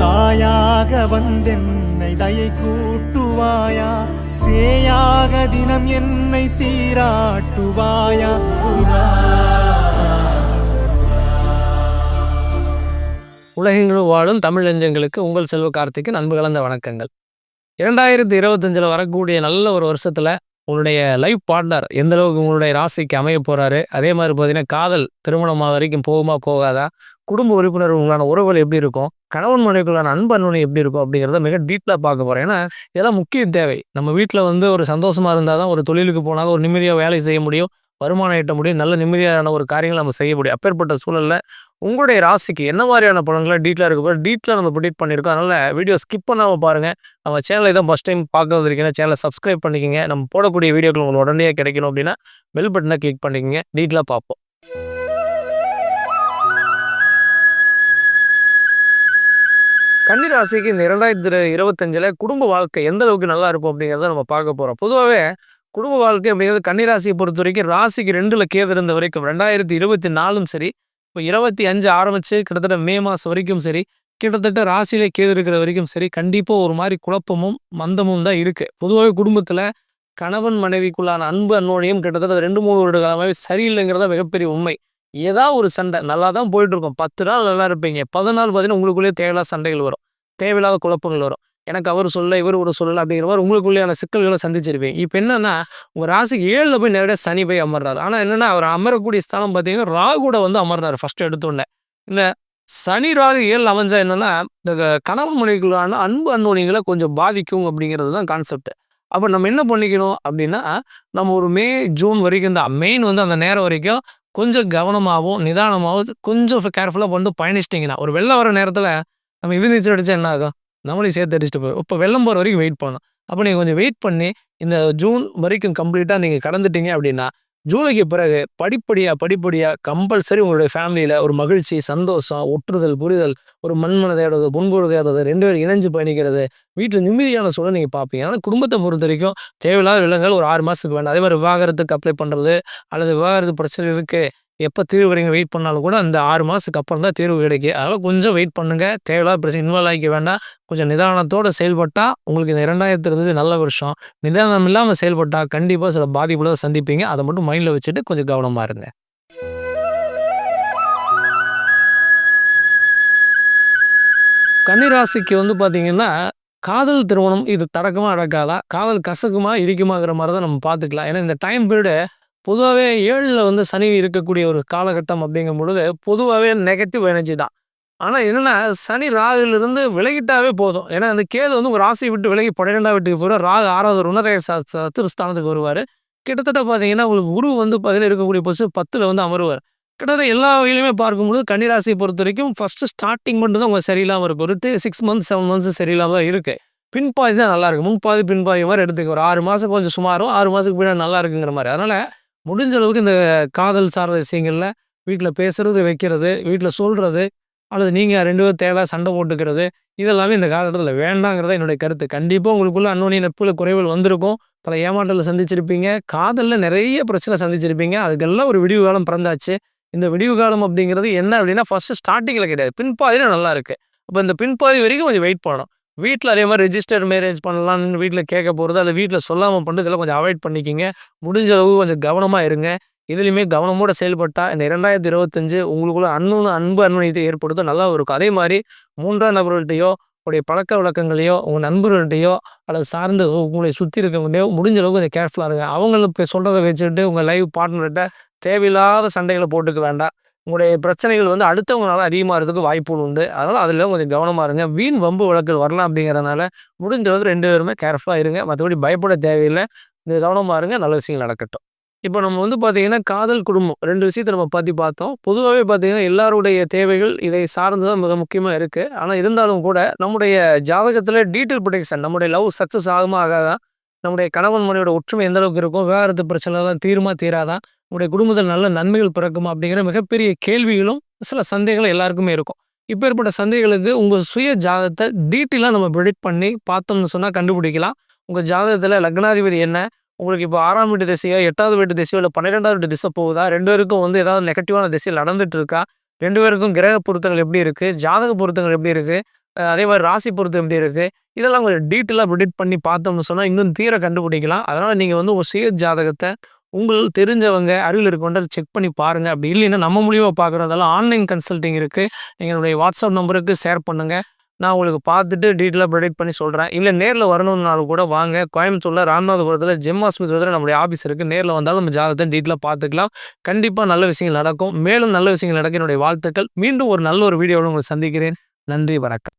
தாயாக வந்தென்னை தயை கூட்டுவாயா? சேயாக தினம் என்னை சீராட்டுவாயா? உலகெங்கிலும் வாழும் தமிழ் நெஞ்சங்களுக்கு உங்கள் செல்வ கார்த்திக்கு அன்பு கலந்த வணக்கங்கள். இரண்டாயிரத்தி இருபத்தஞ்சில் வரக்கூடிய நல்ல ஒரு வருஷத்தில் உங்களுடைய லைஃப் பார்ட்னர் எந்த அளவுக்கு உங்களுடைய ராசிக்கு அமைய போகிறாரு அதே மாதிரி பார்த்தீங்கன்னா காதல் திருமணமாக வரைக்கும் போகுமா போகாதா? குடும்ப உறுப்பினர் உங்களான உறவுகள் எப்படி இருக்கும்? கணவன் மனைவிக்குள்ளான அன்பு எப்படி இருக்கும்? அப்படிங்கிறத மிக டீட்டெயிலாக பார்க்க போகிறேன் ஏன்னா இதெல்லாம் முக்கிய தேவை. நம்ம வீட்டில் வந்து ஒரு சந்தோஷமாக இருந்தால் தான் ஒரு தொழிலுக்கு போனாலும் ஒரு நிம்மதியாக வேலை செய்ய முடியும். வருமானம் ஈட்ட முடியும். நல்ல நிம்மதியான ஒரு காரியங்களை நம்ம செய்ய முடியும். அப்பேற்பட்ட சூழலில் உங்களுடைய ராசிக்கு என்ன மாதிரியான படங்களை டீட்டெயிலாக இருக்க போது டீட்டெயிலாக நம்ம ப்ரிடிக்ட் பண்ணியிருக்கோம். அதனால் வீடியோ ஸ்கிப் பண்ணாமல் பாருங்கள் நம்ம சேனலை தான் ஃபஸ்ட் டைம் பார்க்க வந்திருக்கீங்க சேனலை சப்ஸ்கிரைப் பண்ணிக்கோங்க. நம்ம போடக்கூடிய வீடியோக்கள் உங்களுக்கு உடனே கிடைக்கணும் அப்படின்னா பெல் பட்டனை கிளிக் பண்ணிக்கோங்க. டீட்டெயிலாக பார்ப்போம். கன்னிராசிக்கு இந்த இரண்டாயிரத்தி இருபத்தஞ்சில் குடும்ப வாழ்க்கை எந்த அளவுக்கு நல்லா இருக்கும் அப்படிங்கிறத நம்ம பார்க்க போகிறோம் பொதுவாகவே குடும்ப வாழ்க்கை அப்படிங்கிறது கன்னிராசியை பொறுத்த வரைக்கும் ராசிக்கு ரெண்டில் கேது இருந்த வரைக்கும் ரெண்டாயிரத்தி இருபத்தி நாலும் சரி இப்போ இருபத்தி அஞ்சு ஆரம்பித்து கிட்டத்தட்ட மே மாதம் வரைக்கும் சரி கிட்டத்தட்ட ராசியிலே கேது இருக்கிற வரைக்கும் சரி கண்டிப்பாக ஒரு மாதிரி குழப்பமும் மந்தமும் தான் இருக்குது பொதுவாகவே குடும்பத்தில் கணவன் மனைவிக்குள்ளான அன்பு அன்னோடையும் கிட்டத்தட்ட ரெண்டு மூணு வருட காலமாகவே சரியில்லைங்கிறத மிகப்பெரிய உண்மை. ஏதாவது ஒரு சண்டை நல்லா தான் போயிட்டு இருக்கும் பத்து நாள் நல்லா இருப்பீங்க. பதினாலு பார்த்தீங்கன்னா உங்களுக்குள்ளேயே தேவையில்லாத சண்டைகள் வரும். தேவையில்லாத குழப்பங்கள் வரும். எனக்கு அவர் சொல்ல இவர் ஒரு சொல்லல அப்படிங்கிற மாதிரி உங்களுக்குள்ளேயான சிக்கல்களை சந்திச்சிருப்பீங்க இப்போ என்னன்னா ஒரு ராசிக்கு ஏழில் போய் நேரடியாக சனி போய் அமர்றாரு. ஆனால் என்னென்னா அவர் அமரக்கூடிய ஸ்தானம் பார்த்தீங்கன்னா ராகுட வந்து அமர்ந்தார் ஃபஸ்ட்டு எடுத்தோடனே. இந்த சனி ராகு ஏழில் அமைஞ்சா என்னென்னா இந்த கணவன் மனைவிகளான அன்பு அன்னோனிகளை கொஞ்சம் பாதிக்கும் அப்படிங்கிறது தான் கான்செப்ட் அப்போ நம்ம என்ன பண்ணிக்கணும் அப்படின்னா நம்ம ஒரு மே ஜூன் வரைக்கும் தான் மெயின் வந்து அந்த நேரம் வரைக்கும் கொஞ்சம் கவனமாகவும் நிதானமாகவும் கொஞ்சம் கேர்ஃபுல்லாக வந்து பயணிச்சிட்டிங்கன்னா ஒரு வெளில வர நேரத்தில் நம்ம இது நீச்சல் அடித்தா என்ன ஆகும்? நம்மளையும் சேர்த்து அடிச்சுட்டு போயிடும் இப்போ வெள்ளம் போகிற வரைக்கும் வெயிட் பண்ணணும். அப்போ நீங்கள் கொஞ்சம் வெயிட் பண்ணி இந்த ஜூன் வரைக்கும் கம்ப்ளீட்டாக நீங்கள் கடந்துட்டீங்க அப்படின்னா ஜூலைக்கு பிறகு படிப்படியாக படிப்படியாக கம்பல்சரி உங்களுடைய ஃபேமிலியில் ஒரு மகிழ்ச்சி சந்தோஷம் ஒற்றுதல் புரிதல் ஒரு மண்மனதையாடுறது தேடுறது ரெண்டு பேரும் இணைஞ்சு பயணிக்கிறது வீட்டில் நிம்மதியான சூழல் நீங்கள் பார்ப்பீங்க. ஆனால் குடும்பத்தை பொறுத்த வரைக்கும் தேவையில்லாத விலங்குகள் ஒரு ஆறு மாதத்துக்கு வேண்டாம். அதே மாதிரி விவாகரத்துக்கு அப்ளை பண்ணுறது அல்லது விவாகரத்து பிரச்சனை இருக்குது எப்போ தீர்வு வரைக்கும் வெயிட் பண்ணாலும் கூட அந்த ஆறு மாதத்துக்கு அப்புறம் தான் தீர்வு கிடைக்கும். அதனால் கொஞ்சம் வெயிட் பண்ணுங்கள் தேவையில்லாத பிரச்சனை இன்வால்வ் ஆகிக்க வேண்டாம். கொஞ்சம் நிதானத்தோடு செயல்பட்டால் உங்களுக்கு இந்த ரெண்டாயிரத்து இருபது நல்ல வருஷம். நிதானம் இல்லாமல் செயல்பட்டால் கண்டிப்பாக சில பாதிப்புகளை சந்திப்பீங்க. அதை மட்டும் மைண்டில் வச்சுட்டு கொஞ்சம் கவனமாக இருங்க. கன்னிராசிக்கு வந்து பார்த்தீங்கன்னா காதல் திருமணம் இது தடக்கமாக அடக்காதா காதல் கசக்குமா இடிக்குமாங்கிற மாதிரி தான் நம்ம பார்த்துக்கலாம். ஏன்னா இந்த டைம் பீரியடு பொதுவாகவே ஏழில் வந்து சனி இருக்கக்கூடிய ஒரு காலகட்டம் அப்படிங்கும் பொழுது பொதுவாகவே நெகட்டிவ் எனர்ஜி தான். ஆனால் என்னென்னா சனி ராகுலேருந்து விலகிட்டாவே போதும். ஏன்னா அந்த கேது வந்து ஒரு ராசியை விட்டு விலகி பன்னிரெண்டாம் வீட்டுக்கு போகிற ராகு ஆறாவது ருணரே திருஸ்தானத்துக்கு வருவார். கிட்டத்தட்ட பார்த்தீங்கன்னா உங்களுக்கு குரு வந்து பார்த்தீங்கன்னா இருக்கக்கூடிய பொசு பத்தில் வந்து அமருவார். கிட்டத்தட்ட எல்லா வகையிலுமே பார்க்கும்போது கன்னிராசியை பொறுத்த வரைக்கும் ஃபஸ்ட்டு ஸ்டார்டிங் மட்டும் தான் உங்கள் சரியில்லாமல் இருக்கும். ஒரு சிக்ஸ் மந்த்ஸ் செவன் மந்த்ஸ் சரியில்லாமல் இருக்குது பின்பாதி தான் நல்லாயிருக்கும் முன்பாதி பின்பாதி மாதிரி எடுத்துக்க. ஒரு ஆறு மாதம் கொஞ்சம் சுமாரும் ஆறு மாதத்துக்கு பின்னாடி நல்லா இருக்குங்கிற மாதிரி. அதனால் முடிஞ்ச அளவுக்கு இந்த காதல் சார்ந்த விஷயங்களில் வீட்டில் பேசுறது வைக்கிறது வீட்டில் சொல்கிறது அல்லது நீங்கள் ரெண்டு பேரும் தேவை சண்டை போட்டுக்கிறது இதெல்லாமே இந்த காலகட்டத்தில் வேண்டாங்கிறத என்னுடைய கருத்து. கண்டிப்பாக உங்களுக்குள்ள அன்னோனிய நட்புல குறைவுகள் வந்திருக்கும். பல ஏமாற்றலை சந்திச்சிருப்பீங்க. காதலில் நிறைய பிரச்சனை சந்திச்சிருப்பீங்க. அதுக்கெல்லாம் ஒரு விடிவு காலம் பிறந்தாச்சு. இந்த விடிவு காலம் அப்படிங்கிறது என்ன அப்படின்னா ஃபஸ்ட்டு ஸ்டார்டிங்கில் கிடையாது. பின்பாதியில் நல்லா இருக்குது அப்போ இந்த பின்பாதி வரைக்கும் கொஞ்சம் வெயிட் பண்ணணும். வீட்டில் அதே மாதிரி ரிஜிஸ்டர் மேரேஜ் பண்ணலாம்னு வீட்டில் கேட்க போகிறது அல்லது வீட்டில் சொல்லாமல் பண்ணுறது இதெல்லாம் கொஞ்சம் அவாய்ட் பண்ணிக்கிங்க. முடிஞ்ச அளவு கொஞ்சம் கவனமாக இருங்க. இதுலேயுமே கவனமோட செயல்பட்டால் இந்த இரண்டாயிரத்தி இருபத்தஞ்சு உங்களுக்குள்ள அன்பு அன்பு அன்பனையத்தை ஏற்படுத்த நல்லா இருக்கும் அதே மாதிரி மூன்றாம் நபர்கள்ட்டையோ உங்களுடைய பழக்க வழக்கங்களையோ உங்கள் நண்பர்கள்ட்டையோ அல்லது சார்ந்து உங்களை சுற்றி இருக்கவங்களையோ முடிஞ்ச அளவுக்கு கொஞ்சம் கேர்ஃபுல்லாக இருங்க. அவங்களுக்கு சொல்கிறத வச்சுக்கிட்டு உங்கள் லைவ் பார்ட்னர்கிட்ட தேவையில்லாத சண்டைகளை போட்டுக்க வேண்டாம். உங்களுடைய பிரச்சனைகள் வந்து அடுத்தவங்களால அதிகமாகிறதுக்கு வாய்ப்புகள் உண்டு. அதனால் அதில் கொஞ்சம் கவனமாக இருங்க. வீண் வம்பு வழக்குகள் வரலாம் அப்படிங்கிறதுனால முடிஞ்ச அளவுக்கு ரெண்டு பேருமே கேர்ஃபுல்லாக இருங்க. மற்றபடி பயப்பட தேவையில்லை. இந்த கவனமாக இருங்க. நல்ல விஷயங்கள் நடக்கட்டும். இப்போ நம்ம வந்து பார்த்தீங்கன்னா காதல் குடும்பம் ரெண்டு விஷயத்தை நம்ம பற்றி பார்த்தோம். பொதுவாகவே பார்த்திங்கன்னா எல்லாருடைய தேவைகள் இதை சார்ந்து தான் மிக முக்கியமாக இருக்குது. ஆனால் இருந்தாலும் கூட நம்முடைய ஜாதகத்தில் டீட்டெயில் ப்ரொடெக்ஷன் நம்முடைய லவ் சக்ஸஸ் ஆகுமா ஆகாதான் நம்முடைய கணவன் மனையோட ஒற்றுமை எந்த அளவுக்கு இருக்கும்? விவாகரத்து பிரச்சனைலாம் தீருமா தீராதான் உங்களுடைய குடும்பத்தில் நல்ல நன்மைகள் பிறக்குமா? அப்படிங்கிற மிகப்பெரிய கேள்விகளும் சில சந்தேகங்கள் எல்லாருக்குமே இருக்கும். இப்போ ஏற்பட்ட சந்தேகங்களுக்கு உங்கள் சுய ஜாதகத்தை டீட்டெயிலாக நம்ம ப்ரிடிக்ட் பண்ணி பார்த்தோம்னு சொன்னால் கண்டுபிடிக்கலாம். உங்கள் ஜாதகத்தில் லக்னாதிபதி என்ன? உங்களுக்கு இப்போ ஆறாம் வீட்டு திசையோ எட்டாவது வீட்டு திசையோ இல்லை பன்னிரெண்டாவது வீட்டு திசை போகுதா? ரெண்டு பேருக்கும் வந்து ஏதாவது நெகட்டிவான திசையில் நடந்துட்டு இருக்கா? ரெண்டு பேருக்கும் கிரக பொருத்தங்கள் எப்படி இருக்குது ஜாதக பொருத்தங்கள் எப்படி இருக்குது அதே மாதிரி ராசி பொறுத்து எப்படி இருக்குது இதெல்லாம் கொஞ்சம் டீட்டெயிலாக ப்ரிடிக்ட் பண்ணி பார்த்தோம்னு சொன்னால் இன்னும் தீர கண்டுபிடிக்கலாம். அதனால் நீங்கள் வந்து ஒரு சுய ஜாதகத்தை உங்களுக்கு தெரிஞ்சவங்க அருகில் இருக்கவங்க செக் பண்ணி பாருங்கள் அப்படி இல்லைன்னா நம்ம மூலியமாக பார்க்குறதால ஆன்லைன் கன்சல்ட்டிங் இருக்குது எங்களுடைய வாட்ஸ்அப் நம்பருக்கு ஷேர் பண்ணுங்கள் நான் உங்களுக்கு பார்த்துட்டு டீட்டெயிலாக ப்ரொடெக்ட் பண்ணி சொல்கிறேன் இல்லை நேரில் வரணும்னாலும் கூட வாங்க. கோயம்புத்தூரில் ராமநாதபுரத்தில் ஜெம் ஆஸ்பத்திரத்தில் நம்மளுடைய ஆஃபீஸ் இருக்குது நேரில் வந்தாலும் நம்ம ஜாதகத்தை டீட்டெயிலாக பார்த்துக்கலாம். கண்டிப்பாக நல்ல விஷயங்கள் நடக்கும். மேலும் நல்ல விஷயங்கள் நடக்க என்னுடைய வாழ்த்துக்கள். மீண்டும் ஒரு நல்ல ஒரு வீடியோவில் உங்களை சந்திக்கிறேன். நன்றி வணக்கம்.